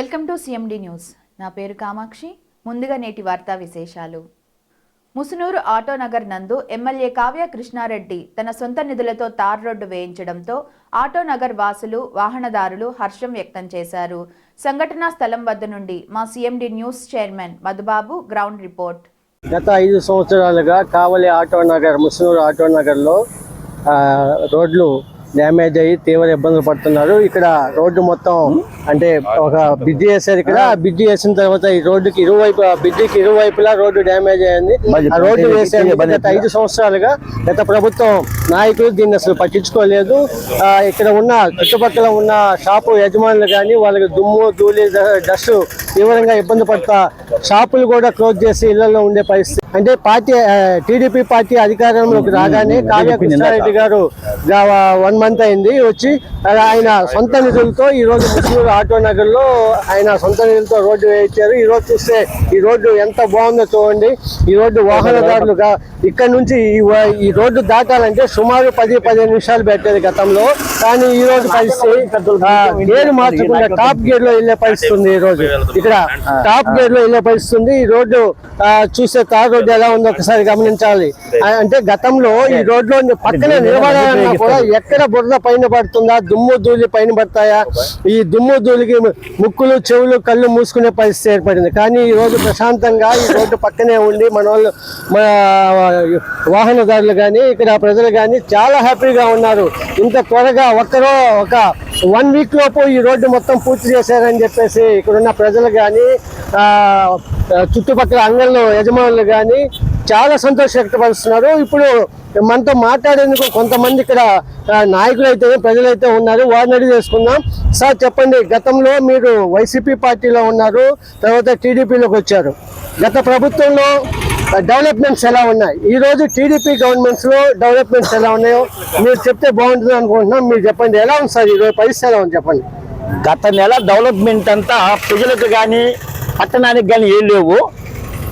Welcome to CMD news. నా పేరు కామాక్షి. ముందుగా నేటి వార్తా విశేషాలు. ముసునూరు ఆటోనగర్ నందు ఎమ్మెల్యే కావ్య కృష్ణారెడ్డి తన సొంత నిధులతో తార్ రోడ్డు వేయించడంతో ఆటోనగర్ వాసులు వాహనదారులు హర్షం వ్యక్తం చేశారు. సంఘటనా స్థలం వద్ద నుండి మా CMD news chairman Madhubabu ground report. గత ఐదు సంవత్సరాలుగా కావలి ఆటోనగర్ ముసునూరు ఆటోనగర్లో రోడ్లు డ్యామేజ్ అయ్యి తీవ్ర ఇబ్బందులు పడుతున్నారు. ఇక్కడ రోడ్డు మొత్తం అంటే ఒక బ్రిడ్జి వేశారు ఇక్కడ. బ్రిడ్జి వేసిన తర్వాత ఈ రోడ్డుకి ఇరువైపు బ్రిడ్జికి ఇరువైపులా రోడ్డు డ్యామేజ్ అయింది. ఆ రోడ్డు వేసేందుకు గత ఐదు సంవత్సరాలుగా గత ప్రభుత్వం నాయకులు దీన్ని అసలు పట్టించుకోలేదు. ఆ, ఇక్కడ ఉన్న చుట్టుపక్కల ఉన్న షాపు యజమానులు కానీ వాళ్ళకి దుమ్ము ధూళి డస్ట్ తీవ్రంగా ఇబ్బంది పడతా షాపులు కూడా క్లోజ్ చేసి ఇళ్ళలో ఉండే పరిస్థితి అంటే పార్టీ టీడీపీ పార్టీ అధికారంలోకి రాగానే కావ్య కృష్ణారెడ్డి గారు వన్ మంత్ అయింది వచ్చి ఆయన సొంత నిధులతో ఈ రోజు ముస్లిం ఆటో నగర్లో ఆయన సొంత నిధులతో రోడ్డు వేయించారు. ఈ రోజు చూస్తే ఈ రోడ్డు ఎంత బాగుందో చూడండి. ఈ రోడ్డు వాహనదారులుగా ఇక్కడ నుంచి ఈ రోడ్డు దాటాలంటే సుమారు పది పదిహేను నిమిషాలు పెట్టేది గతంలో. కానీ ఈ రోజు పరిస్థితి గేర్ మార్చకుండా టాప్ గేర్లో వెళ్ళే పరిస్థితి ఉంది ఈ రోజు. ఇక్కడ టాప్ గేర్లో వెళ్ళే పరిస్థితి ఉంది. ఈ రోడ్డు ఆ, చూస్తే తార్ రోడ్డు ఎలా ఉందో ఒకసారి గమనించాలి. అంటే గతంలో ఈ రోడ్లో పక్కన నిలబడాలన్నా కూడా ఎక్కడ బురద పైన పడుతుందా దుమ్ము ధూళి పైన పడతాయా? ఈ దుమ్ము ధూళికి ముక్కులు చెవులు కళ్ళు మూసుకునే పరిస్థితి ఏర్పడింది. కానీ ఈ రోజు ప్రశాంతంగా ఈ రోడ్డు పక్కనే ఉండి మన వాళ్ళు మన వాహనదారులు కానీ ఇక్కడ ప్రజలు కానీ చాలా హ్యాపీగా ఉన్నారు. ఇంత త్వరగా ఒక్కరో ఒక వన్ వీక్ లోపు ఈ రోడ్డు మొత్తం పూర్తి చేశారని చెప్పేసి ఇక్కడున్న ప్రజలు కానీ చుట్టుపక్కల అంగళ్ళు యజమానులు కానీ చాలా సంతోషం వ్యక్తపరుస్తున్నారు. ఇప్పుడు మనతో మాట్లాడేందుకు కొంతమంది ఇక్కడ నాయకులు అయితే ప్రజలైతే ఉన్నారు. వారిని అడిగి చేసుకుందాం సార్ చెప్పండి గతంలో మీరు వైసీపీ పార్టీలో ఉన్నారు తర్వాత టీడీపీలోకి వచ్చారు. గత ప్రభుత్వంలో డెవలప్మెంట్స్ ఎలా ఉన్నాయి? ఈ రోజు టీడీపీ గవర్నమెంట్స్లో డెవలప్మెంట్స్ ఎలా ఉన్నాయో మీరు చెప్తే బాగుంటుంది అనుకుంటున్నాం. మీరు చెప్పండి. ఎలా ఉంది సార్ ఈరోజు పరిస్థితి ఎలా ఉంది చెప్పండి? గత నెల డెవలప్మెంట్ అంతా ప్రజలకు కానీ పట్టణానికి కానీ ఏం లేవు.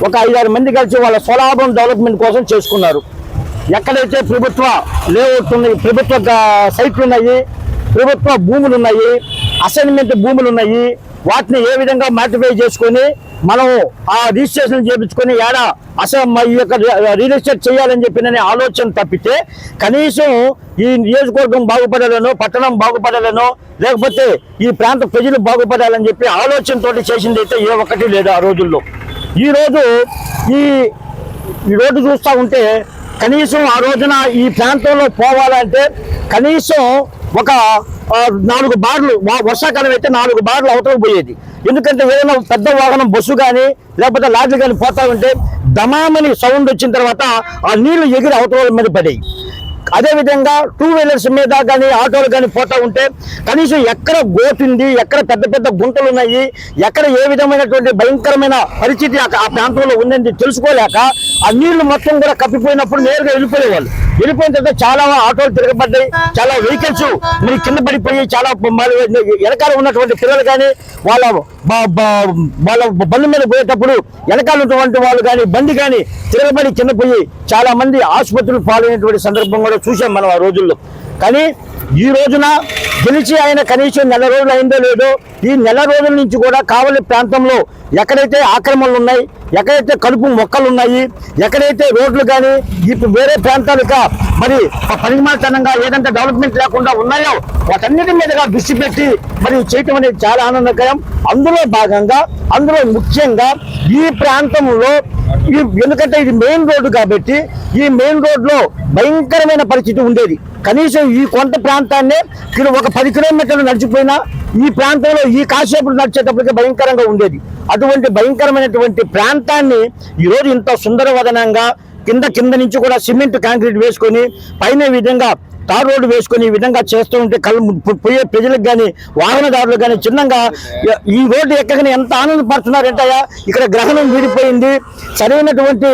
ఒక ఐదారు మంది కలిసి వాళ్ళ స్వలాభం డెవలప్మెంట్ కోసం చేసుకున్నారు. ఎక్కడైతే ప్రభుత్వ లేఅవుట్ ఉన్నాయి ప్రభుత్వ సైట్లు ఉన్నాయి ప్రభుత్వ భూములు ఉన్నాయి అసైన్మెంట్ భూములు ఉన్నాయి వాటిని ఏ విధంగా మాటిఫై చేసుకొని మనం ఆ రిజిస్ట్రేషన్ చేయించుకొని ఏడా అసలు ఈ యొక్క రియల్ ఎస్టేట్ చేయాలని చెప్పిన ఆలోచన తప్పితే కనీసం ఈ నియోజకవర్గం బాగుపడాలనో పట్టణం బాగుపడాలనో లేకపోతే ఈ ప్రాంత ప్రజలు బాగుపడాలని చెప్పి ఆలోచనతో చేసింది అయితే ఏ ఒక్కటి లేదు ఆ రోజుల్లో. ఈ రోజు ఈ ఈ రోడ్డు చూస్తూ ఉంటే కనీసం ఆ రోజున ఈ ప్రాంతంలో పోవాలంటే కనీసం ఒక నాలుగు బార్లు వర్షాకాలం అయితే నాలుగు బార్లు అవతలకు పోయేది. ఎందుకంటే ఏదైనా పెద్ద వాహనం బస్సు కానీ లేకపోతే లాడ్లు కానీ పోతా ఉంటే దమామని సౌండ్ వచ్చిన తర్వాత ఆ నీళ్ళు ఎగిరి అవతల మీద పడేవి అదేవిధంగా టూ వీలర్స్ మీద కానీ ఆటోలు కానీ పోతా ఉంటే కనీసం ఎక్కడ గోతుంది ఎక్కడ పెద్ద పెద్ద గుంటలు ఉన్నాయి ఎక్కడ ఏ విధమైనటువంటి భయంకరమైన పరిస్థితి ఆ ప్రాంతంలో ఉందని తెలుసుకోలేక ఆ నీళ్ళు మొత్తం కూడా కప్పిపోయినప్పుడు నేరుగా వెళ్ళిపోయేవాళ్ళు. వెళ్ళిపోయిన తర్వాత చాలా ఆటోలు తిరగబడ్డాయి చాలా వెహికల్స్ మరి కింద పడిపోయి చాలా వెనకాల ఉన్నటువంటి పిల్లలు కానీ వాళ్ళ వాళ్ళ బండి మీద పోయేటప్పుడు వెనకాల ఉన్నటువంటి వాళ్ళు కానీ బండి కానీ తిరగబడి కింద పోయి చాలా మంది ఆసుపత్రులు పాలైనటువంటి సందర్భం కూడా చూసాం మనం ఆ రోజుల్లో. కానీ ఈ రోజున గెలిచి ఆయన కనీసం నెల రోజులు అయిందో లేదో ఈ నెల రోజుల నుంచి కూడా కావలి ప్రాంతంలో ఎక్కడైతే ఆక్రమణలు ఉన్నాయి ఎక్కడైతే కలుపు మొక్కలు ఉన్నాయి ఎక్కడైతే రోడ్లు కానీ ఇప్పుడు వేరే ప్రాంతాలుగా మరి పరిమాణతనంగా ఏదంటే డెవలప్మెంట్ లేకుండా ఉన్నాయో వాటన్నిటి మీదుగా దృష్టి పెట్టి మరి చేయటం అనేది చాలా ఆనందకరం. అందులో భాగంగా అందులో ముఖ్యంగా ఈ ప్రాంతంలో ఈ ఎందుకంటే ఇది మెయిన్ రోడ్డు కాబట్టి ఈ మెయిన్ రోడ్లో భయంకరమైన పరిస్థితి ఉండేది. కనీసం ఈ కొంత ప్రాంతాన్నే ఒక పది కిలోమీటర్లు నడిచిపోయినా ఈ ప్రాంతంలో ఈ కాసేపు నడిచేటప్పటికి భయంకరంగా ఉండేది. అటువంటి భయంకరమైనటువంటి ప్రాంతాన్ని ఈరోజు ఇంత సుందరవదనంగా కింద కింద నుంచి కూడా సిమెంట్ కాంక్రీట్ వేసుకొని పైన విధంగా తార్ రోడ్డు వేసుకొని ఈ విధంగా చేస్తూ ఉంటే కళ్ళు పోయే ప్రజలకు కానీ వాహనదారులకు కానీ చిన్నగా ఈ రోడ్డు ఎక్కగానే ఎంత ఆనందపడుతున్నారంటయ్యా? ఇక్కడ గ్రహణం వీడిపోయింది. సరైనటువంటి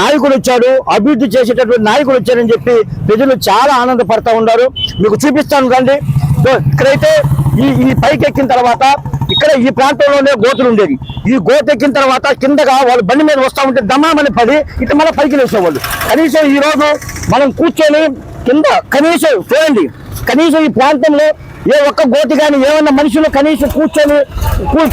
నాయకుడు వచ్చాడు అభివృద్ధి చేసేటటువంటి నాయకుడు వచ్చారని చెప్పి ప్రజలు చాలా ఆనందపడతా ఉన్నారు. మీకు చూపిస్తాను రండి. ఇక్కడైతే ఈ ఈ పైకి ఎక్కిన తర్వాత ఇక్కడ ఈ ప్రాంతంలోనే గోతులు ఉండేది ఈ గోత ఎక్కిన తర్వాత కిందగా వాళ్ళు బండి మీద వస్తా ఉంటే దమామని పడి ఇటు మళ్ళీ పైకి లేసేవాళ్ళు. కనీసం ఈ రోజు మనం కూర్చొని కింద కనీసం చూడండి కనీసం ఈ ప్రాంతంలో ఏ ఒక్క గోతి కానీ ఏమన్నా మనుషులు కనీసం కూర్చొని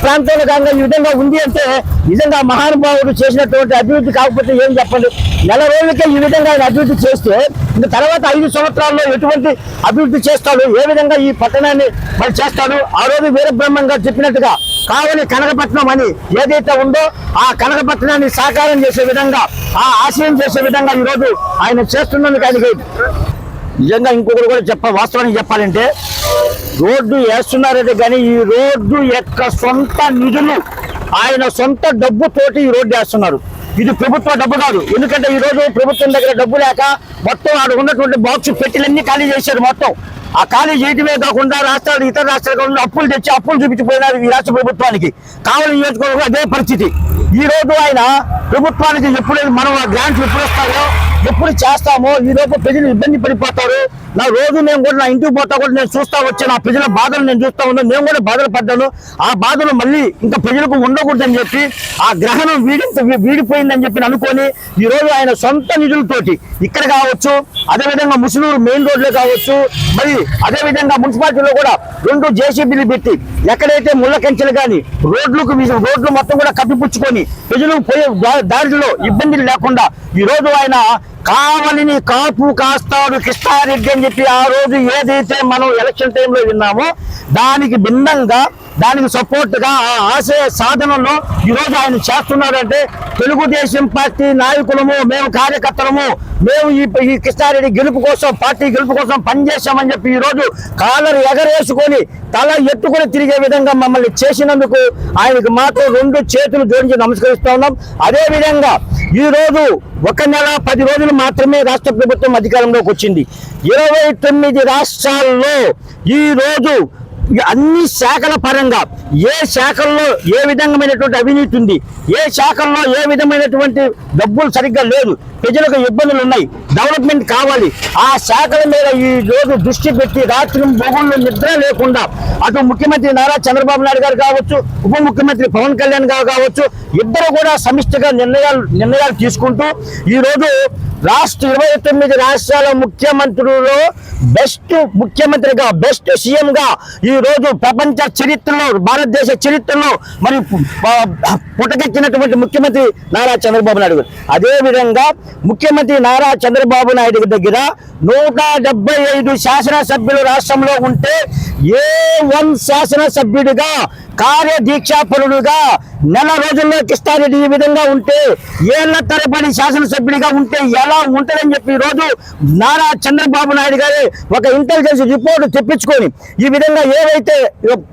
ప్రాంతంలో కానీ ఈ విధంగా ఉంది అంటే నిజంగా మహానుభావుడు చేసినటువంటి అభివృద్ధి కాకపోతే ఏం చెప్పండి? నెల రోజులకే ఈ విధంగా ఆయన అభివృద్ధి చేస్తే ఇంకా తర్వాత ఐదు సంవత్సరాల్లో ఎటువంటి అభివృద్ధి చేస్తాడు? ఏ విధంగా ఈ పట్టణాన్ని మరి చేస్తాడు? ఆ రోజు వీరబ్రహ్మం గారు చెప్పినట్టుగా కావలి కనకపట్నం అని ఏదైతే ఉందో ఆ కనకపట్నాన్ని సాకారం చేసే విధంగా ఆ ఆశయం చేసే విధంగా ఈ రోజు ఆయన చేస్తున్నందుకు ఆయనకి నిజంగా ఇంకొకరు కూడా చెప్ప వాస్తవానికి చెప్పాలంటే రోడ్డు వేస్తున్నారంటే కానీ ఈ రోడ్డు యొక్క సొంత నిధులు ఆయన సొంత డబ్బుతోటి ఈ రోడ్డు వేస్తున్నారు. ఇది ప్రభుత్వ డబ్బు కాదు. ఎందుకంటే ఈ రోజు ప్రభుత్వం దగ్గర డబ్బు లేక మొత్తం ఆడ ఉన్నటువంటి బాక్స్ పెట్టిలన్నీ ఖాళీ చేశారు మొత్తం. ఆ ఖాళీ చేయటమే కాకుండా రాష్ట్రాలు ఇతర రాష్ట్రాల అప్పులు తెచ్చి అప్పులు చూపించిపోయినారు ఈ రాష్ట్ర ప్రభుత్వానికి. కావలి నియోజకవర్గం అదే పరిస్థితి. ఈ రోజు ఆయన ప్రభుత్వానికి ఎప్పుడైనా మనం గ్రాంట్లు ఎప్పుడు వస్తాయో ఎప్పుడు చేస్తామో ఈ రోజు ప్రజలు ఇబ్బంది పడిపోతారు. నా రోజు నేను కూడా నా ఇంటికి పోతా కూడా నేను చూస్తా వచ్చి నా ప్రజల బాధలు నేను చూస్తా ఉన్నాను. నేను కూడా బాధలు పడ్డాను. ఆ బాధలు మళ్ళీ ఇంకా ప్రజలకు ఉండకూడదని చెప్పి ఆ గ్రహణం వీడి వీడిపోయిందని చెప్పి అనుకొని ఈ రోజు ఆయన సొంత నిధులతోటి ఇక్కడ కావచ్చు అదేవిధంగా ముసునూరు మెయిన్ రోడ్లో కావచ్చు మరి అదేవిధంగా మున్సిపాలిటీలో కూడా రెండు జేసీబీలు పెట్టి ఎక్కడైతే ముళ్ళ కంచెలు కానీ రోడ్లకు రోడ్లు మొత్తం కూడా కప్పిపుచ్చుకొని ప్రజలు పోయే దారిలో ఇబ్బందులు లేకుండా ఈ రోజు ఆయన కావలిని కాపు కాస్తాడు కృష్ణారెడ్డి అని చెప్పి ఆ రోజు ఏదైతే మనం ఎలక్షన్ టైంలో విన్నామో దానికి భిన్నంగా దానికి సపోర్ట్గా ఆ ఆశయ సాధనలో ఈ రోజు ఆయన చేస్తున్నారంటే తెలుగుదేశం పార్టీ నాయకులము మేము కార్యకర్తలము మేము ఈ ఈ కృష్ణారెడ్డి గెలుపు కోసం పార్టీ గెలుపు కోసం పనిచేశామని చెప్పి ఈ రోజు కాలర్ ఎగరేసుకొని తల ఎత్తుకొని తిరిగే విధంగా మమ్మల్ని చేసినందుకు ఆయనకు మాత్రం రెండు చేతులు జోడించి నమస్కరిస్తా ఉన్నాం. అదేవిధంగా ఈరోజు ఈ రోజు ఒక నెల పది రోజులు మాత్రమే రాష్ట్ర ప్రభుత్వం అధికారంలోకి వచ్చింది. ఇరవై తొమ్మిది రాష్ట్రాల్లో ఈ రోజు అన్ని శాఖల పరంగా ఏ శాఖల్లో ఏ విధమైనటువంటి అవినీతి ఉంది ఏ శాఖల్లో ఏ విధమైనటువంటి డబ్బులు సరిగ్గా లేదు ప్రజలకు ఇబ్బందులు ఉన్నాయి డెవలప్మెంట్ కావాలి ఆ శాఖల మీద ఈ రోజు దృష్టి పెట్టి రాత్రి మొగుళ్ళు నిద్ర లేకుండా అటు ముఖ్యమంత్రి నారా చంద్రబాబు నాయుడు గారు కావచ్చు ఉప ముఖ్యమంత్రి పవన్ కళ్యాణ్ గారు కావచ్చు ఇద్దరు కూడా సమిష్టిగా నిర్ణయాలు నిర్ణయాలు తీసుకుంటూ ఈ రోజు రాష్ట్ర ఇరవై తొమ్మిది రాష్ట్రాల ముఖ్యమంత్రులలో బెస్ట్ ముఖ్యమంత్రిగా బెస్ట్ సీఎం గా ఈ రోజు ప్రపంచ చరిత్రలో భారతదేశ చరిత్రలో మరి పుటకెక్కినటువంటి ముఖ్యమంత్రి నారా చంద్రబాబు నాయుడు గారు. అదే విధంగా ముఖ్యమంత్రి నారా చంద్రబాబు నాయుడు దగ్గర నూట డెబ్బై ఐదు శాసనసభ్యులు రాష్ట్రంలో ఉంటే ఏ వన్ శాసనసభ్యుడిగా కార్యదీక్షాపరుడుగా నెల రోజుల్లో కృష్ణారెడ్డి ఈ విధంగా ఉంటే ఏళ్ళ తరబడి శాసనసభ్యుడిగా ఉంటే ఎలా ఉంటుందని చెప్పి ఈరోజు నారా చంద్రబాబు నాయుడు గారి ఒక ఇంటెలిజెన్స్ రిపోర్టు తెప్పించుకొని ఈ విధంగా ఏవైతే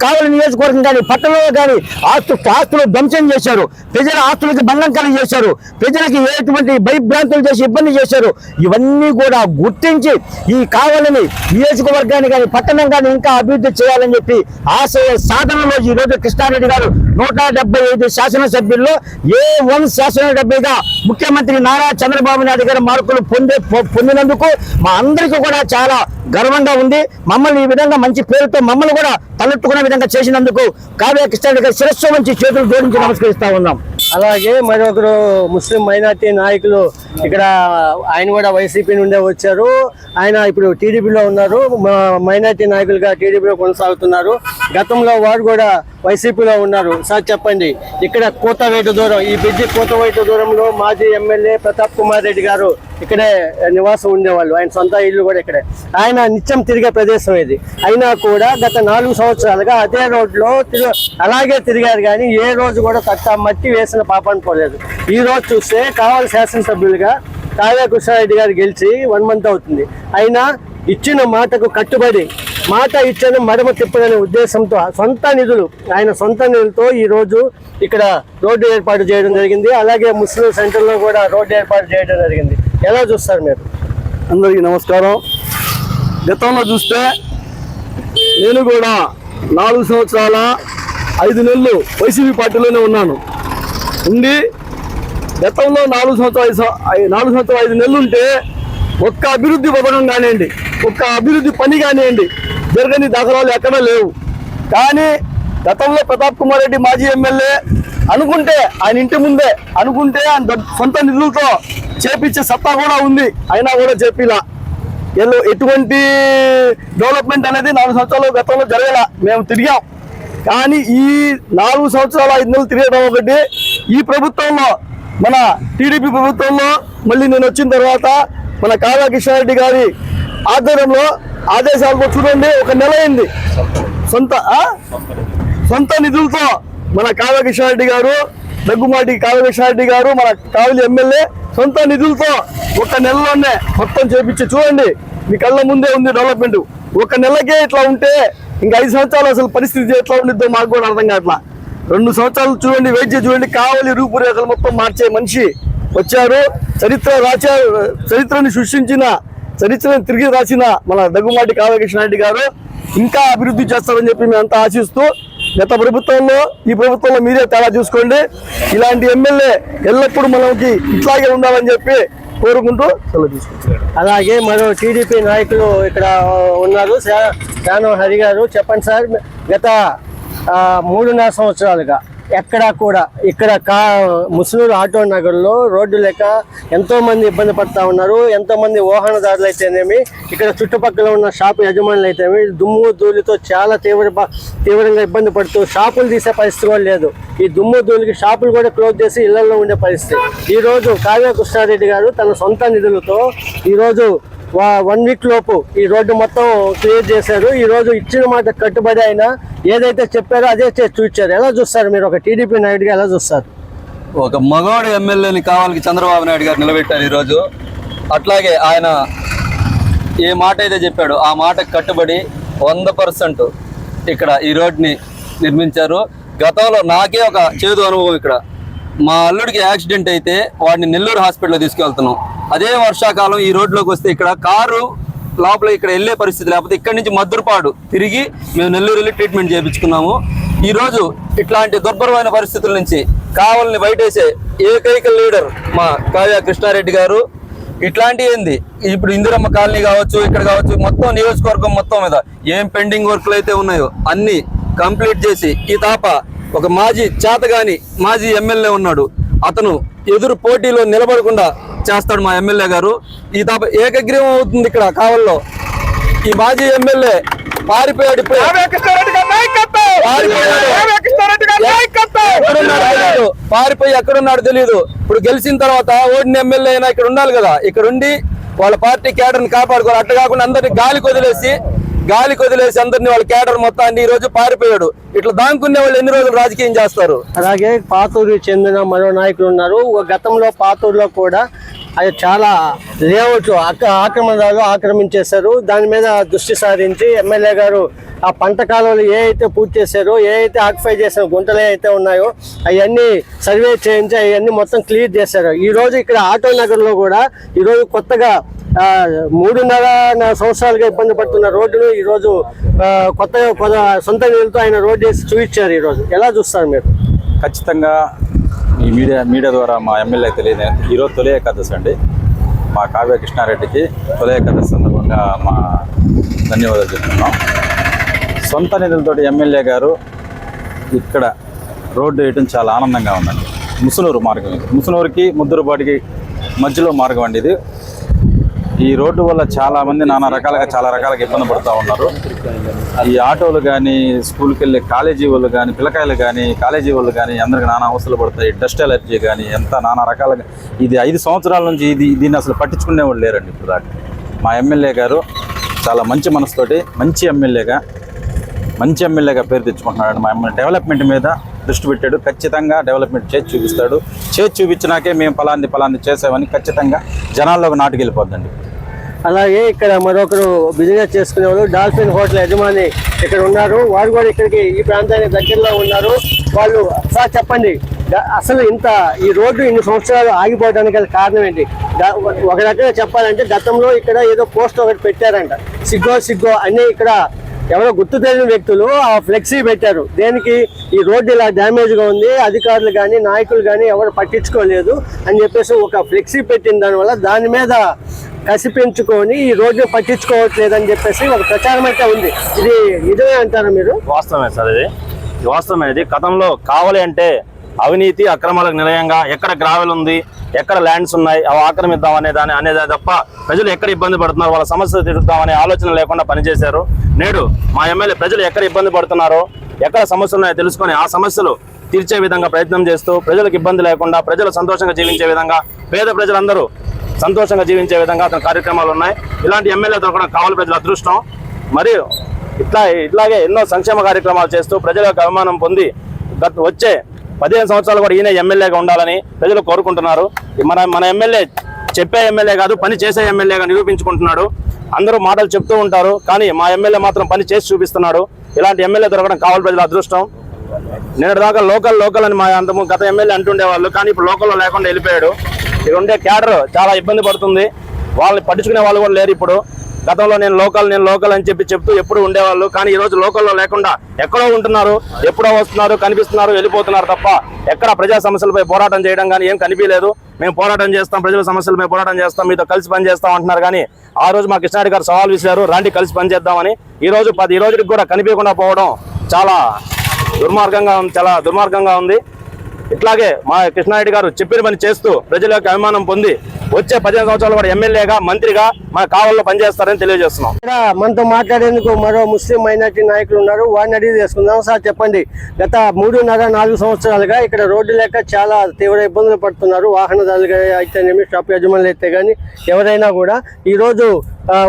కావలి నియోజకవర్గం కానీ పట్టణంలో కానీ ఆస్తు ఆస్తులు ధ్వంసం చేశారు ప్రజల ఆస్తులకు భంగం కలిగి చేశారు ప్రజలకి ఎటువంటి భయభ్రాంతులు చేసి ఇబ్బంది చేశారు ఇవన్నీ కూడా గుర్తించి ఈ కావలిని నియోజకవర్గాన్ని కానీ పట్టణం కానీ ఇంకా అభివృద్ధి చేయాలని చెప్పి ఆశయ సాధనలో ఈ రోజు కృష్ణారెడ్డి గారు నూట డెబ్బై ఐదు శాసనసభ్యుల్లో ఏ వన్ శాసనసభ్యుగా ముఖ్యమంత్రి నారా చంద్రబాబు నాయుడు గారు మార్కులు పొందే పొందినందుకు మా అందరికీ కూడా చాలా గర్వంగా ఉంది. మమ్మల్ని ఈ విధంగా మంచి పేరుతో మమ్మల్ని కూడా తలెట్టుకునే విధంగా చేసినందుకు కావ్య కృష్ణారెడ్డి గారు శిరస్సు నుంచి చేతులు జోడించి నమస్కరిస్తా ఉన్నాం. అలాగే మరొకరు ముస్లిం మైనార్టీ నాయకులు ఇక్కడ ఆయన కూడా వైసీపీ నుండే వచ్చారు. ఆయన ఇప్పుడు టీడీపీలో ఉన్నారు. మ- మైనార్టీ నాయకులుగా టీడీపీలో కొనసాగుతున్నారు. గతంలో వారు కూడా వైసీపీలో ఉన్నారు. సార్ చెప్పండి ఇక్కడ కూతవేటు దూరం ఈ బ్రిడ్జి కూతవేటు దూరంలో మాజీ ఎమ్మెల్యే ప్రతాప్ కుమార్ రెడ్డి గారు ఇక్కడే నివాసం ఉండేవాళ్ళు. ఆయన సొంత ఇల్లు కూడా ఇక్కడే. ఆయన నిత్యం తిరిగే ప్రదేశం ఇది. అయినా కూడా గత నాలుగు సంవత్సరాలుగా అదే రోడ్లో తిరు అలాగే తిరిగారు కానీ ఏ రోజు కూడా తట్ట మట్టి వేసిన పాపాన్ని పోలేదు. ఈ రోజు చూస్తే కావాలి శాసనసభ్యులుగా కావ్య కృష్ణారెడ్డి గారు గెలిచి వన్ మంత్ అవుతుంది. అయినా ఇచ్చిన మాటకు కట్టుబడి మాట ఇచ్చాను మడమ తిప్పదనే ఉద్దేశంతో సొంత నిధులు ఆయన సొంత నిధులతో ఈరోజు ఇక్కడ రోడ్డు ఏర్పాటు చేయడం జరిగింది. అలాగే ముస్లిం సెంటర్లో కూడా రోడ్డు ఏర్పాటు చేయడం జరిగింది. ఎలా చూస్తారు మీరు? అందరికీ నమస్కారం. గతంలో చూస్తే నేను కూడా నాలుగు సంవత్సరాల ఐదు నెలలు వైసీపీ పార్టీలోనే ఉన్నాను. ఉండి గతంలో నాలుగు సంవత్సరాలు నాలుగు సంవత్సరాలు ఐదు నెలలు ఉంటే ఒక్క అభివృద్ధి పథకం కానివ్వండి ఒక్క అభివృద్ధి పని కానివ్వండి జరగని దాఖలాలు ఎక్కడా లేవు. కానీ గతంలో ప్రతాప్ కుమార్ రెడ్డి మాజీ ఎమ్మెల్యే అనుకుంటే ఆయన ఇంటి ముందే అనుకుంటే ఆయన సొంత నిధులతో చేపించే సత్తా కూడా ఉంది. అయినా కూడా చెప్పిలా ఎల్లో ఎటువంటి డెవలప్మెంట్ అనేది నాలుగు సంవత్సరాలు గతంలో జరగల. మేము తిరిగాం. కానీ ఈ నాలుగు సంవత్సరాల ఐదు నెలలు తిరగడం ఒకటి ఈ ప్రభుత్వంలో మన టీడీపీ ప్రభుత్వంలో మళ్ళీ నేను వచ్చిన తర్వాత మన కాళా కిషన్ గారి ఆధ్వర్యంలో ఆదేశాలతో చూడండి ఒక నెల అయింది. సొంత సొంత నిధులతో మన కావ్య రెడ్డి గారు దగ్గుమాటి కావ్య రెడ్డి గారు మన కావలి ఎమ్మెల్యే సొంత నిధులతో ఒక నెలలోనే మొత్తం చేపించి చూడండి మీ కళ్ళ ముందే ఉంది డెవలప్మెంట్. ఒక నెలకే ఇట్లా ఉంటే ఇంకా ఐదు సంవత్సరాలు అసలు పరిస్థితి ఎట్లా ఉండిద్దో మాకు కూడా అర్థం కావట్లా. రెండు సంవత్సరాలు చూడండి వెయిట్ చేసి చూడండి కావలి రూపురేఖలు మొత్తం మార్చే మనిషి వచ్చారు. చరిత్ర రాచా చరిత్రని సృష్టించిన చరిత్రను తిరిగి రాసిన మన దగ్గుమాటి కావ్యకృష్ణ రెడ్డి గారు ఇంకా అభివృద్ధి చేస్తారని చెప్పి మేము ఆశిస్తూ గత ప్రభుత్వంలో ఈ ప్రభుత్వంలో మీరే తేడా చూసుకోండి. ఇలాంటి ఎమ్మెల్యే ఎల్లప్పుడూ మనకి ఇట్లాగే ఉండాలని చెప్పి కోరుకుంటూ సెలవు అలాగే మరో టీడీపీ నాయకులు ఇక్కడ ఉన్నారు. శా- శానం హరి గారు చెప్పండి సార్ గత మూడున్నర సంవత్సరాలుగా ఎక్కడా కూడా ఇక్కడ కా ముసలూరు ఆటో నగర్లో రోడ్డు లేక ఎంతోమంది ఇబ్బంది పడతా ఉన్నారు. ఎంతోమంది వాహనదారులు అయితేనేమి ఇక్కడ చుట్టుపక్కల ఉన్న షాపు యజమానులు అయితేనేమి దుమ్ము ధూళితో చాలా తీవ్ర తీవ్రంగా ఇబ్బంది పడుతూ షాపులు తీసే పరిస్థితి కూడా లేదు. ఈ దుమ్ము ధూళికి షాపులు కూడా క్లోజ్ చేసి ఇళ్ళలో ఉండే పరిస్థితి. ఈ రోజు కావ్య కృష్ణారెడ్డి గారు తన సొంత నిధులతో ఈరోజు వన్ వీక్ లోపు ఈ రోడ్డు మొత్తం క్లియర్ చేశారు. ఈ రోజు ఇచ్చిన మాట కట్టుబడి అయినా ఏదైతే చెప్పారో అదే చేసి ఎలా చూస్తారు మీరు ఒక టీడీపీ నాయుడుగా ఎలా చూస్తారు? ఒక మగవాడు ఎమ్మెల్యేని కావాలి చంద్రబాబు నాయుడు గారు నిలబెట్టారు ఈరోజు అట్లాగే ఆయన ఏ మాట అయితే చెప్పాడో ఆ మాటకు కట్టుబడి వంద పర్సెంట్ ఇక్కడ ఈ రోడ్ని నిర్మించారు. గతంలో నాకే ఒక చేదు అనుభవం ఇక్కడ. మా అల్లుడికి యాక్సిడెంట్ అయితే వాడిని నెల్లూరు హాస్పిటల్లో తీసుకెళ్తున్నాం. అదే వర్షాకాలం ఈ రోడ్లోకి వస్తే ఇక్కడ కారు లోపల ఇక్కడ వెళ్ళే పరిస్థితి లేకపోతే ఇక్కడ నుంచి మద్దురుపాడు తిరిగి మేము నెల్లూరు వెళ్ళి ట్రీట్మెంట్ చేయించుకున్నాము ఈరోజు ఇట్లాంటి దుర్భరమైన పరిస్థితుల నుంచి కావాలని బయటేసే ఏకైక లీడర్ మా కావ్య కృష్ణారెడ్డి గారు. ఇట్లాంటి ఏంది? ఇప్పుడు ఇందిరమ్మ కాలనీ కావచ్చు ఇక్కడ కావచ్చు మొత్తం నియోజకవర్గం మొత్తం మీద ఏం పెండింగ్ వర్క్లు అయితే ఉన్నాయో అన్ని కంప్లీట్ చేసి ఈ తాప ఒక మాజీ చేతగాని మాజీ ఎమ్మెల్యే ఉన్నాడు. అతను ఎదురు పోటీలో నిలబడకుండా చేస్తాడు మా ఎమ్మెల్యే గారు. ఈ తాప ఏకగ్రీవం అవుతుంది ఇక్కడ కావల్లో. ఈ మాజీ ఎమ్మెల్యే పారిపోయాడు ఇప్పుడే. పారిపోయి ఎక్కడున్నాడో తెలియదు ఇప్పుడు గెలిచిన తర్వాత ఓడిన ఎమ్మెల్యే అయినా ఇక్కడ ఉండాలి కదా. ఇక్కడ ఉండి వాళ్ళ పార్టీ కేడర్ని కాపాడుకోవాలి. అట్ట కాకుండా అందరినీ గాలికి వదిలేసి గాలి కొదిలేసి అందరినీ వాళ్ళ కేడర్ మొత్తాన్ని ఈ రోజు పారిపోయాడు. ఇట్లా దాంకునే వాళ్ళు ఎన్ని రోజులు రాజకీయం చేస్తారు? అలాగే పాతూరుకి చెందిన మరో నాయకులు ఉన్నారు. గతంలో పాతూరులో కూడా అది చాలా లేఅవుట్ ఆక ఆక్రమణదారులు ఆక్రమించేశారు. దాని మీద దృష్టి సారించి ఎమ్మెల్యే గారు ఆ పంట కాలువలు ఏ అయితే పూర్తి చేశారో ఏ అయితే ఆక్యుపై చేసిన గుంటలు అయితే ఉన్నాయో అవన్నీ సర్వే చేయించి అవన్నీ మొత్తం క్లియర్ చేశారు. ఈ రోజు ఇక్కడ ఆటో నగర్లో కూడా ఈరోజు కొత్తగా మూడున్నర సంవత్సరాలుగా ఇబ్బంది పడుతున్న రోడ్డును ఈరోజు కొత్తగా సొంత నిధులతో ఆయన రోడ్డు వేసి చూపించారు ఈరోజు. ఎలా చూస్తారు మీరు? ఖచ్చితంగా ఈ మీడియా మీడియా ద్వారా మా ఎమ్మెల్యే తెలియదు ఈరోజు తొలి ఏకాదశి అండి. మా కావ్య కృష్ణారెడ్డికి తొలి ఏకాదశి సందర్భంగా మా ధన్యవాదాలు చెప్తున్నాం. సొంత నిధులతోటి ఎమ్మెల్యే గారు ఇక్కడ రోడ్డు వేయటం చాలా ఆనందంగా ఉందండి. ముసునూరు మార్గం ఇది. ముసునూరుకి ముద్దురుపాటికి మధ్యలో మార్గం అండి ఇది. ఈ రోడ్డు వల్ల చాలా మంది నానా రకాలుగా చాలా రకాలుగా ఇబ్బంది పడుతూ ఉన్నారు. ఈ ఆటోలు కానీ స్కూల్కి వెళ్ళే కాలేజీ వాళ్ళు కానీ పిల్లకాయలు కానీ కాలేజీ వాళ్ళు కానీ అందరికి నానా అవసరాలు పడతాయి. డస్ట్ ఎలర్జీ కానీ ఎంత నానా రకాలుగా. ఇది ఐదు సంవత్సరాల నుంచి ఇది దీన్ని అసలు పట్టించుకునే వాళ్ళు లేరండి ఇప్పుడు దాకా మా ఎమ్మెల్యే గారు చాలా మంచి మనసుతోటి మంచి ఎమ్మెల్యేగా మంచి ఎమ్మెల్యేగా పేరు తెచ్చుకుంటున్నాడు మా ఎమ్మెల్యే డెవలప్మెంట్ మీద దృష్టి పెట్టాడు. ఖచ్చితంగా డెవలప్మెంట్ చేసి చూపిస్తాడు. చేసి చూపించినాకే మేము ఫలాంది ఫలాంది చేసామని ఖచ్చితంగా జనాల్లోకి నాటుకెళ్ళిపోద్దండి. అలాగే ఇక్కడ మరొకరు బిజినెస్ చేసుకునేవారు డాల్ఫిన్ హోటల్ యజమాని ఇక్కడ ఉన్నారు. వారు కూడా ఇక్కడికి ఈ ప్రాంతానికి దగ్గరలో ఉన్నారు. వాళ్ళు సార్ చెప్పండి అసలు ఇంత ఈ రోడ్డు ఇన్ని సంవత్సరాలు ఆగిపోవడానికి గల కారణం ఏంటి? ఒక రకంగా చెప్పాలంటే గతంలో ఇక్కడ ఏదో పోస్ట్ ఒకటి పెట్టారంట. సిగ్గో సిగ్గో అన్నీ ఇక్కడ ఎవరో గుర్తు తెలియని వ్యక్తులు ఆ ఫ్లెక్సీ పెట్టారు. దేనికి? ఈ రోడ్డు ఇలా డ్యామేజ్గా ఉంది అధికారులు కానీ నాయకులు కానీ ఎవరు పట్టించుకోలేదు అని చెప్పేసి ఒక ఫ్లెక్సీ పెట్టిన దానివల్ల దాని మీద కసి పెంచుకొని ఈ రోజు పట్టించుకోవట్లేదని చెప్పేసి ఒక ప్రచారం అయితే ఉంది. ఇది నిజమే అంటారా మీరు? వాస్తవమే సార్ ఇది. ఇది వాస్తవమే. ఇది గతంలో కావాలి అంటే అవినీతి అక్రమాలకు నిలయంగా ఎక్కడ గ్రావెల్ ఉంది ఎక్కడ ల్యాండ్స్ ఉన్నాయి అవి ఆక్రమిద్దాం అనే దాని అనేదే తప్ప ప్రజలు ఎక్కడ ఇబ్బంది పడుతున్నారు వాళ్ళ సమస్యలు తీరుద్దామనే ఆలోచన లేకుండా పనిచేశారు. నేడు మా ఎమ్మెల్యే ప్రజలు ఎక్కడ ఇబ్బంది పడుతున్నారో ఎక్కడ సమస్యలు ఉన్నాయో తెలుసుకొని ఆ సమస్యలు తీర్చే విధంగా ప్రయత్నం చేస్తూ ప్రజలకు ఇబ్బంది లేకుండా ప్రజలు సంతోషంగా జీవించే విధంగా పేద ప్రజలందరూ సంతోషంగా జీవించే విధంగా అతని కార్యక్రమాలు ఉన్నాయి. ఇలాంటి ఎమ్మెల్యే దొరకడం కావాలి ప్రజల అదృష్టం. మరియు ఇట్లా ఇట్లాగే ఎన్నో సంక్షేమ కార్యక్రమాలు చేస్తూ ప్రజల యొక్క అభిమానం పొంది గత వచ్చే పదిహేను సంవత్సరాలు కూడా ఈయన ఎమ్మెల్యేగా ఉండాలని ప్రజలు కోరుకుంటున్నారు. మన మన ఎమ్మెల్యే చెప్పే ఎమ్మెల్యే కాదు పని చేసే ఎమ్మెల్యేగా నిరూపించుకుంటున్నాడు. అందరూ మాటలు చెప్తూ ఉంటారు కానీ మా ఎమ్మెల్యే మాత్రం పని చేసి చూపిస్తున్నాడు. ఇలాంటి ఎమ్మెల్యే దొరకడం కావాలి ప్రజల అదృష్టం. నేను దాకా లోకల్ లోకల్ అని మా అంతము గత ఎమ్మెల్యే అంటుండేవాళ్ళు కానీ ఇప్పుడు లోకల్లో లేకుండా వెళ్ళిపోయాడు. ఇక్కడ ఉండే క్యాడర్ చాలా ఇబ్బంది పడుతుంది. వాళ్ళని పట్టించుకునే వాళ్ళు కూడా లేరు ఇప్పుడు. గతంలో నేను లోకల్ నేను లోకల్ అని చెప్పి చెప్తూ ఎప్పుడు ఉండేవాళ్ళు. కానీ ఈ రోజు లోకల్లో లేకుండా ఎక్కడో ఉంటున్నారు ఎప్పుడో వస్తున్నారు కనిపిస్తున్నారు వెళ్ళిపోతున్నారు తప్ప ఎక్కడ ప్రజా సమస్యలపై పోరాటం చేయడం కానీ ఏం కనిపించలేదు. మేము పోరాటం చేస్తాం ప్రజల సమస్యలపై పోరాటం చేస్తాం మీతో కలిసి పనిచేస్తాం అంటున్నారు. కానీ ఆ రోజు మా కృష్ణారెడ్డి గారు సవాల్ విసిరారు రాండి కలిసి పని చేద్దామని ఈ రోజు పది రోజులకు కూడా కనిపించకుండా పోవడం చాలా దుర్మార్గంగా ఉంది చాలా దుర్మార్గంగా ఉంది. ఇట్లాగే మా కృష్ణారెడ్డి గారు చెప్పిన పని చేస్తూ ప్రజల యొక్క అభిమానం పొంది వచ్చే పదిహేను సంవత్సరాలు కూడా ఎమ్మెల్యేగా మంత్రిగా మా కావల్లో పనిచేస్తారని తెలియజేస్తున్నాం. ఇక్కడ మనతో మాట్లాడేందుకు మరో ముస్లిం మైనార్టీ నాయకులు ఉన్నారు. వారిని అడిగి చేసుకుందాం సార్ చెప్పండి. గత మూడున్నర నాలుగు సంవత్సరాలుగా ఇక్కడ రోడ్డు లేక చాలా తీవ్ర ఇబ్బందులు పడుతున్నారు. వాహనదారులు అయితేనేమి షాప్ యజమానులు అయితే కానీ ఎవరైనా కూడా ఈరోజు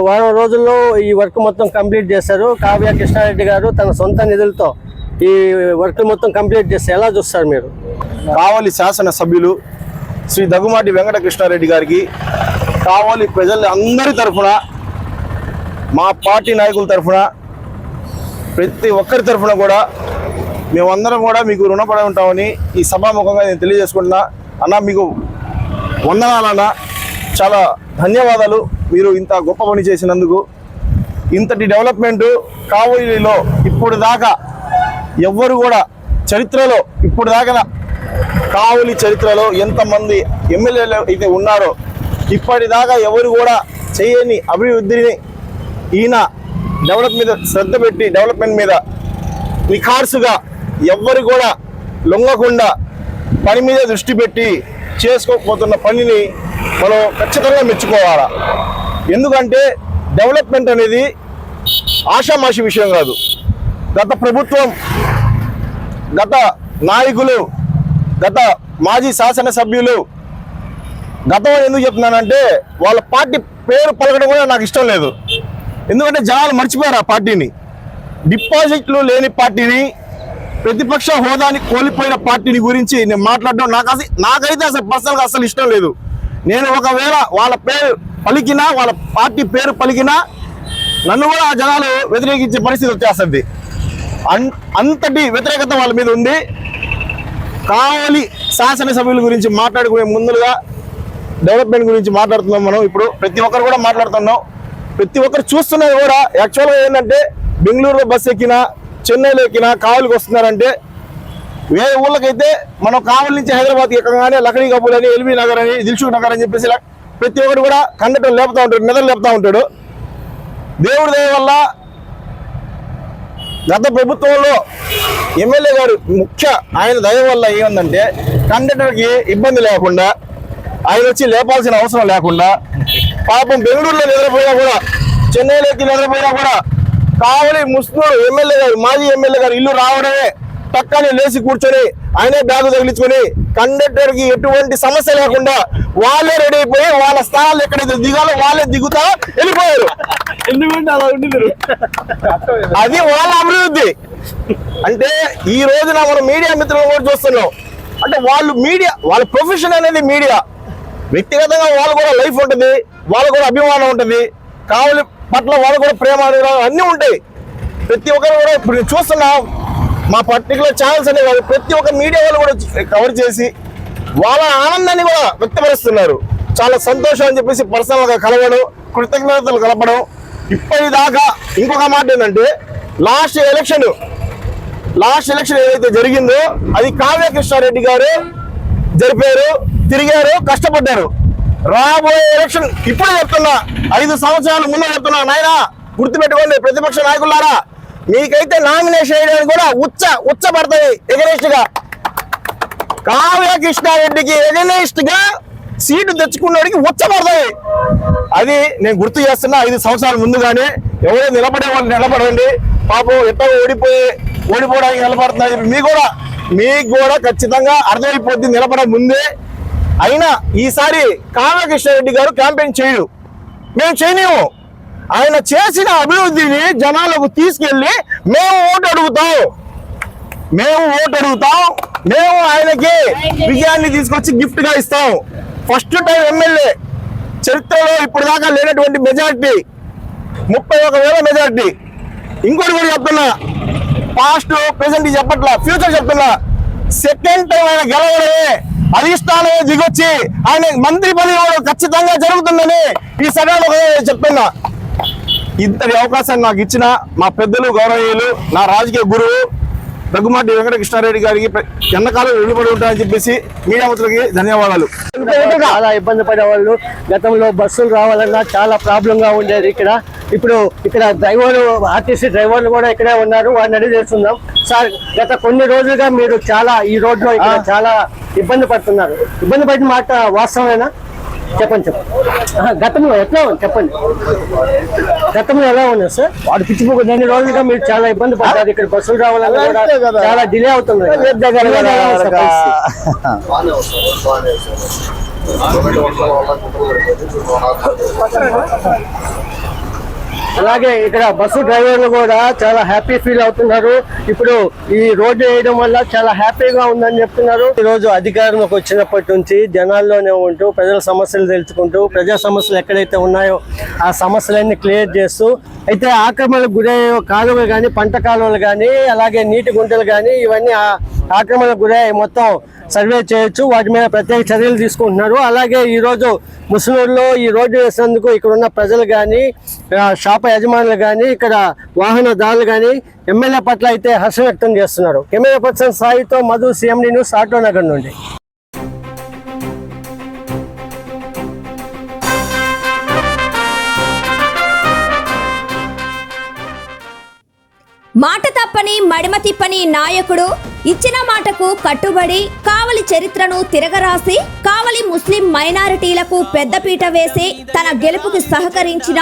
వారం రోజుల్లో ఈ వర్క్ మొత్తం కంప్లీట్ చేశారు. కావ్య కృష్ణారెడ్డి గారు తన సొంత నిధులతో ఈ వర్క్ మొత్తం కంప్లీట్ చేస్తే ఎలా చూస్తారు మీరు? కావలి శాసన సభ్యులు శ్రీ దగ్గుమాటి వెంకటకృష్ణారెడ్డి గారికి కావలి ప్రజల అందరి తరఫున మా పార్టీ నాయకుల తరఫున ప్రతి ఒక్కరి తరఫున కూడా మేమందరం కూడా మీకు రుణపడి ఉంటామని ఈ సభాముఖంగా నేను తెలియజేసుకుంటున్నా. అన్న మీకు వందనాలన్న చాలా ధన్యవాదాలు. మీరు ఇంత గొప్ప పని చేసినందుకు. ఇంతటి డెవలప్మెంటు కావలిలో ఇప్పుడు దాకా ఎవ్వరు కూడా చరిత్రలో ఇప్పుడు దాకా కావలి చరిత్రలో ఎంతమంది ఎమ్మెల్యేలు అయితే ఉన్నారో ఇప్పటిదాకా ఎవరు కూడా చేయని అభివృద్ధిని ఈయన డెవలప్ మీద శ్రద్ధ పెట్టి డెవలప్మెంట్ మీద నిఖార్సుగా ఎవ్వరు కూడా లొంగకుండా పని మీద దృష్టి పెట్టి చేసుకోకపోతున్న పనిని మనం ఖచ్చితంగా మెచ్చుకోవాలా. ఎందుకంటే డెవలప్మెంట్ అనేది ఆషామాషి విషయం కాదు. గత ప్రభుత్వం గత నాయకులు గత మాజీ శాసనసభ్యులు గతం ఎందుకు చెప్తున్నానంటే వాళ్ళ పార్టీ పేరు పలకడం కూడా నాకు ఇష్టం లేదు. ఎందుకంటే జనాలు మర్చిపోయారు ఆ పార్టీని. డిపాజిట్లు లేని పార్టీని ప్రతిపక్ష హోదాని కోల్పోయిన పార్టీని గురించి నేను మాట్లాడడం నాకు అసలు నాకైతే అసలు పర్సనల్గా అసలు ఇష్టం లేదు. నేను ఒకవేళ వాళ్ళ పేరు పలికినా వాళ్ళ పార్టీ పేరు పలికినా నన్ను కూడా ఆ జనాలు వ్యతిరేకించే పరిస్థితి వచ్చేస్తుంది. అన్- అంతటి వ్యతిరేకత వాళ్ళ మీద ఉంది. కావలి శాసనసభ్యుల గురించి మాట్లాడుకునే ముందుగా డెవలప్మెంట్ గురించి మాట్లాడుతున్నాం మనం ఇప్పుడు. ప్రతి ఒక్కరు కూడా మాట్లాడుతున్నాం. ప్రతి ఒక్కరు చూస్తున్నది కూడా యాక్చువల్గా ఏంటంటే బెంగళూరులో బస్సు ఎక్కినా చెన్నైలో ఎక్కినా కావలికి వస్తున్నారంటే వేరే ఊళ్ళకైతే మనం కావలి నుంచి హైదరాబాద్ ఎక్కగానే లక్డీ కపూర్ అని ఎల్బీ నగర్ అని దిల్సుఖ్ నగర్ అని చెప్పేసి ప్రతి ఒక్కరు కూడా కండక్టర్ లేపుతా ఉంటాడు నిద్ర లేపుతూ ఉంటాడు. దేవుడి దయ వల్ల గత ప్రభుత్వంలో ఎమ్మెల్యే గారు ముఖ్య ఆయన దయ వల్ల ఏముందంటే కండక్టర్కి ఇబ్బంది లేకుండా ఆయన వచ్చి లేపాల్సిన అవసరం లేకుండా పాపం బెంగళూరులో నిద్రపోయినా కూడా చెన్నైలోకి నిద్రపోయినా కూడా కావలి ముస్నూరు ఎమ్మెల్యే గారు మాజీ ఎమ్మెల్యే గారు ఇల్లు రావడమే పక్కనే లేచి కూర్చొని ఆయనే బ్యాగు తగిలించుకొని కండక్టర్కి ఎటువంటి సమస్య లేకుండా వాళ్ళే రెడీ అయిపోయి వాళ్ళ స్థానాలు ఎక్కడైతే దిగాలో వాళ్ళే దిగుతా వెళ్ళిపోయారు. ఎందుకంటే అలా ఉండి అది వాళ్ళ అభివృద్ధి. అంటే ఈ రోజున మనం మీడియా మిత్రులు కూడా చూస్తున్నాం. అంటే వాళ్ళు మీడియా వాళ్ళ ప్రొఫెషన్ అనేది మీడియా. వ్యక్తిగతంగా వాళ్ళు కూడా లైఫ్ ఉంటుంది వాళ్ళు కూడా అభిమానం ఉంటుంది. కావలి పట్ల వాళ్ళు కూడా ప్రేమ అన్నీ ఉంటాయి. ప్రతి ఒక్కరు కూడా ఇప్పుడు నేను చూస్తున్నా. మా పర్టికులర్ ఛానల్స్ అనే కాదు ప్రతి ఒక్క మీడియా వాళ్ళు కూడా కవర్ చేసి వాళ్ళ ఆనందాన్ని కూడా వ్యక్తపరుస్తున్నారు. చాలా సంతోషం అని చెప్పేసి పర్సనల్గా కలవడం కృతజ్ఞతలు కలపడం. ఇప్పటిదాకా ఇంకొక మాట ఏంటంటే లాస్ట్ ఎలక్షన్ లాస్ట్ ఎలక్షన్ ఏదైతే జరిగిందో అది కావ్య కృష్ణారెడ్డి గారు జరిపారు తిరిగారు కష్టపడ్డారు. రాబోయే ఎలక్షన్ ఇప్పుడు చెప్తున్నా ఐదు సంవత్సరాల ముందు చెప్తున్నా నాయనా గుర్తుపెట్టుకోండి ప్రతిపక్ష నాయకులారా. మీకైతే నామినేషన్ వేయడానికి కూడా ఉచ్చ ఉచ్చ పడుతుంది గా. కావ్య కృష్ణారెడ్డికి ఎగనెస్ట్గా సీటు తెచ్చుకున్నవాడికి ఉచ్చబడతాయి అది నేను గుర్తు చేస్తున్నా ఐదు సంవత్సరాల ముందుగానే ఎవరో నిలబడే వాళ్ళు నిలబడండి. పాపం ఎట్టో ఓడిపోయి ఓడిపోవడానికి నిలబడుతున్నారు. మీ కూడా మీకు కూడా ఖచ్చితంగా అర్థమైపోద్ది నిలబడే ముందే. అయినా ఈసారి కామకృష్ణారెడ్డి గారు క్యాంపెయిన్ చేయడు. మేము చేయలేము ఆయన చేసిన అభివృద్ధిని జనాలకు తీసుకెళ్ళి మేము ఓటు అడుగుతాం. మేము ఓటు అడుగుతాం. మేము ఆయనకి విజయాన్ని తీసుకొచ్చి గిఫ్ట్గా ఇస్తాం. ఫస్ట్ టైం ఎమ్మెల్యే చరిత్రలో ఇప్పుడు దాకా లేనటువంటి మెజారిటీ ముప్పై ఒక వేల మెజారిటీ. ఇంకోటి కూడా చెప్తున్నా. పాస్ట్ ప్రెసెంట్ చెప్పట్లా ఫ్యూచర్ చెప్తున్నా. సెకండ్ టైం ఆయన గెలవడమే అధిష్టానం దిగొచ్చి ఆయన మంత్రి పదవి ఖచ్చితంగా జరుగుతుందని ఈ సభలో చెప్తున్నా. ఇంతటి అవకాశాన్ని నాకు ఇచ్చిన మా పెద్దలు గౌరవీయులు నా రాజకీయ గురువు దగ్గుమాటి వెంకటకృష్ణారెడ్డి గారికి ఎన్నకాలం వెలువడి ఉంటాయని చెప్పేసి మీడియా మిత్రులకి ధన్యవాదాలు. చాలా ఇబ్బంది పడేవాళ్ళు. గతంలో బస్సులు రావాలన్నా చాలా ప్రాబ్లం గా ఉండేది ఇక్కడ. ఇప్పుడు ఇక్కడ డ్రైవర్లు ఆర్టీసీ డ్రైవర్లు కూడా ఇక్కడే ఉన్నారు. వారిని అడిగి తెలుసుకుందాం. సార్ గత కొన్ని రోజులుగా మీరు చాలా ఈ రోడ్లో ఇక్కడ చాలా ఇబ్బంది పడుతున్నారు. ఇబ్బంది పడిన మాట వాస్తవమేనా? చెప్పండి చెప్పండి. గతంలో ఎట్లా ఉంది? చెప్పండి. గతంలో ఎలా ఉంది సార్? వాడు పిచ్చిపోకు రెండు రోజులుగా మీరు చాలా ఇబ్బంది పడ్డారు. ఇక్కడ బస్సులు రావాలన్నా కూడా అంతే కదా. చాలా డిలే అవుతుంది. అలాగే ఇక్కడ బస్సు డ్రైవర్లు కూడా చాలా హ్యాపీ ఫీల్ అవుతున్నారు. ఇప్పుడు ఈ రోడ్డు వేయడం వల్ల చాలా హ్యాపీగా ఉందని చెప్తున్నారు. ఈ రోజు అధికారంలోకి వచ్చినప్పటి నుంచి జనాల్లోనే ఉంటూ ప్రజల సమస్యలు తెలుసుకుంటూ ప్రజా సమస్యలు ఎక్కడైతే ఉన్నాయో ఆ సమస్యలన్నీ క్లియర్ చేస్తూ అయితే ఆక్రమణకు గురయ్యే కాలువలు కానీ పంట కాలువలు కానీ అలాగే నీటి గుంటలు కానీ ఇవన్నీ ఆ- ఆక్రమణకు గురయ్యే మొత్తం సర్వే చేయొచ్చు. వాటి మీద ప్రత్యేక చర్యలు తీసుకుంటున్నారు. అలాగే ఈ రోజు ముస్లింలో ఈ రోడ్డు వేసినందుకు ఇక్కడ ఉన్న ప్రజలు కానీ షాప్ యజమానులు కానీ ఇక్కడ వాహనదారులు కానీ ఎమ్మెల్యే పట్ల అయితే హర్షం వ్యక్తం చేస్తున్నారు. Camera person సాయితో Madhu CMD news auto Nagar నుండి. మాట తప్పని మడిమ తిప్పని నాయకుడు ఇచ్చిన మాటకు కట్టుబడి కావలి చరిత్రను తిరగరాసి కావలి ముస్లిం మైనారిటీలకు పెద్దపీట వేసి తన గెలుపుకు సహకరించిన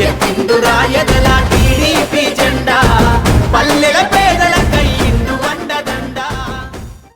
ఎక్కిందు రాయదల టీడీపీ జెండా. పల్లెల పేదల